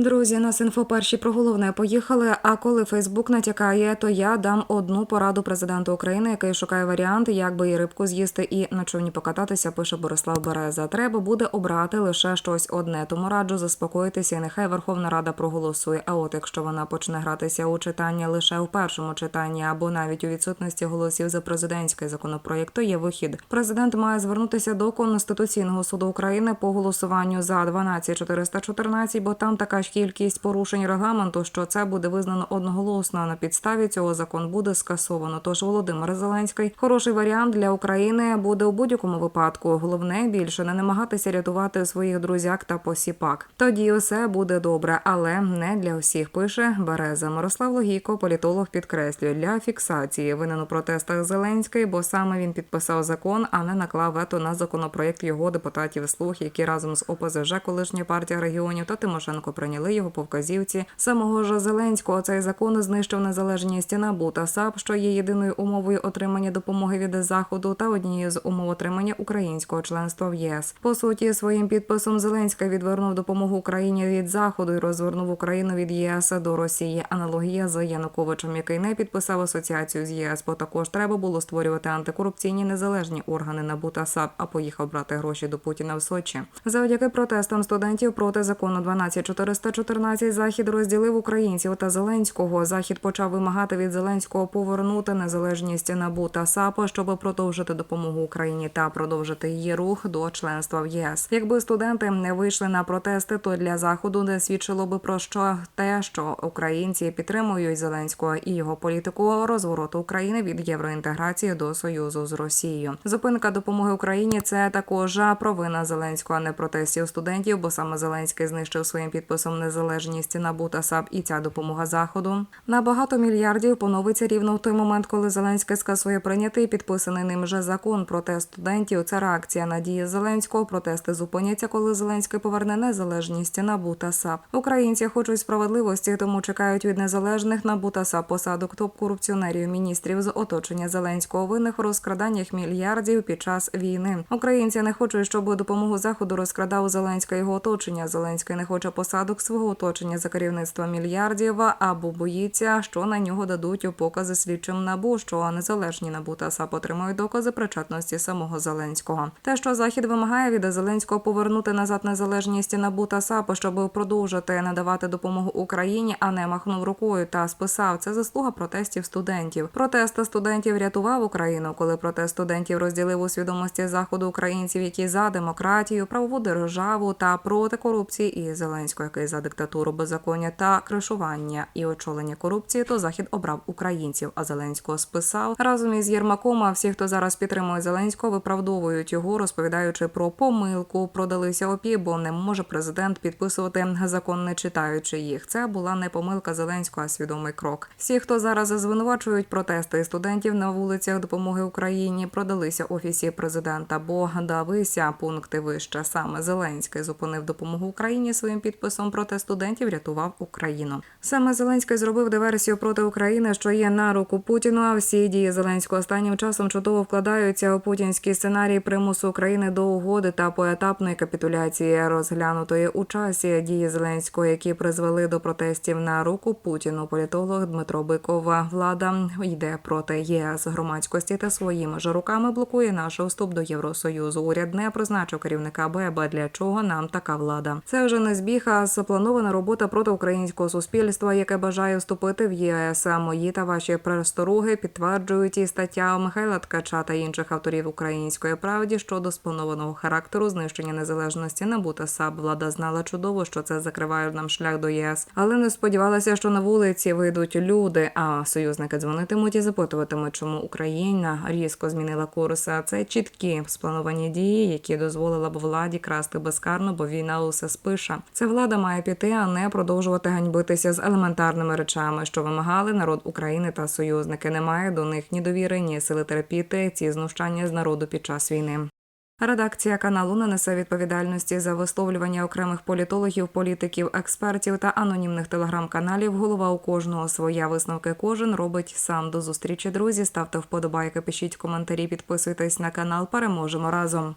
Друзі, нас інфо перші про головне поїхали. А коли Фейсбук натякає, то я дам одну пораду президенту України, який шукає варіант, як би і рибку з'їсти і на човні покататися. Пише Борислав Береза. Треба буде обрати лише щось одне. Тому раджу заспокоїтися, і нехай Верховна Рада проголосує. А от якщо вона почне гратися у читання лише у першому читанні або навіть у відсутності голосів за президентський законопроєкт, то є вихід. Президент має звернутися до Конституційного суду України по голосуванню за 12414, бо там така ж кількість порушень регламенту, що це буде визнано одноголосно. На підставі цього закон буде скасовано. Тож Володимир Зеленський хороший варіант для України буде у будь-якому випадку. Головне більше не намагатися рятувати своїх друзяк та посіпак. Тоді усе буде добре, але не для всіх. Пише Береза Мирослав Логійко, політолог підкреслює для фіксації винен у протестах Зеленський, бо саме він підписав закон, а не наклав вето на законопроєкт його депутатів слуг, які разом з ОПЗЖ, колишня партія регіонів та Тимошенко прийняли його по вказівці самого ж Зеленського. Цей закон знищив незалежність НАБУ та САП, що є єдиною умовою отримання допомоги від заходу та однією з умов отримання українського членства в ЄС. По суті, своїм підписом Зеленський відвернув допомогу Україні від заходу і розвернув Україну від ЄС до Росії. Аналогія з Януковичем, який не підписав асоціацію з ЄС, бо також треба було створювати антикорупційні незалежні органи НАБУ та САП, а поїхав брати гроші до Путіна в Сочі. Завдяки протестам студентів проти закону 12414 захід розділив українців та Зеленського. Захід почав вимагати від Зеленського повернути незалежність НАБУ та САП, щоб продовжити допомогу Україні та продовжити її рух до членства в ЄС. Якби студенти не вийшли на протести, то для заходу не свідчило би про що те, що українці підтримують Зеленського і його політику розвороту України від євроінтеграції до союзу з Росією. Зупинка допомоги Україні це також провина Зеленського, а не протестів студентів, бо саме Зеленський знищив своїм підписом незалежність НАБУ та САП і ця допомога заходу. На багато мільярдів поновиться рівно в той момент, коли Зеленський скасує прийнятий підписаний ним же закон проти студентів. Це реакція на дії Зеленського. Протести зупиняться, коли Зеленський поверне незалежність НАБУ та САП. Українці хочуть справедливості, тому чекають від незалежних НАБУ САП посадок топ-корупціонерів міністрів з оточення Зеленського винних у розкраданнях мільярдів під час війни. Українці не хочуть, щоб допомогу заходу розкрадав Зеленська його оточення. Зеленський не хоче посадок свого оточення за керівництво мільярдів або боїться, що на нього дадуть у покази слідчим набу, що незалежні НАБУ та САП отримують докази причетності самого Зеленського. Те, що захід вимагає від Зеленського повернути назад незалежність НАБУ та САП, щоб продовжити надавати допомогу Україні, а не махнув рукою та списав. Це заслуга протестів студентів. Протест студентів рятував Україну, коли протест студентів розділив у свідомості заходу українців, які за демократію, правову державу та проти корупції, і Зеленського, який за диктатуру беззаконня та кришування і очолення корупції, то захід обрав українців, а Зеленського списав разом із Єрмаком. А всі, хто зараз підтримує Зеленського, виправдовують його, розповідаючи про помилку, продалися опі, бо не може президент підписувати закон, не читаючи їх. Це була не помилка Зеленського, а свідомий крок. Всі, хто зараз звинувачують протести студентів на вулицях допомоги Україні, продалися офісі президента. Бо давися пункти вище. Саме Зеленський зупинив допомогу Україні своїм підписом проти студентів, рятував Україну. Саме Зеленський зробив диверсію проти України, що є на руку Путіну. А всі дії Зеленського останнім часом чудово вкладаються у путінський сценарій примусу України до угоди та поетапної капітуляції, розглянутої у часі дії Зеленського, які призвели до протестів на руку Путіну. Політолог Дмитро Бикова влада йде проти ЄС громадськості та своїми ж руками блокує наш вступ до Євросоюзу. Уряд не призначив керівника БЕБ. Для чого нам така влада? Це вже не збіг, а спланована робота проти українського суспільства, яке бажає вступити в ЄС. Мої та ваші перестороги підтверджують і стаття Михайла Ткача та інших авторів української правді щодо спланованого характеру знищення незалежності НАБУ та САП. Влада знала чудово, що це закриває нам шлях до ЄС, але не сподівалася, що на вулиці вийдуть люди. А союзники дзвонитимуть і запитуватимуть, чому Україна різко змінила курс. А Це чіткі сплановані дії, які дозволили б владі красти безкарно, бо війна усе спиша. Це влада має піти, а не продовжувати ганьбитися з елементарними речами, що вимагали народ України та союзники. Немає до них ні довіри, ні сили терпіти ці знущання з народу під час війни. Редакція каналу не несе відповідальності за висловлювання окремих політологів, політиків, експертів та анонімних телеграм-каналів. Голова у кожного своя висновки кожен робить сам. До зустрічі, друзі. Ставте вподобайки, пишіть коментарі, підписуйтесь на канал. Переможемо разом.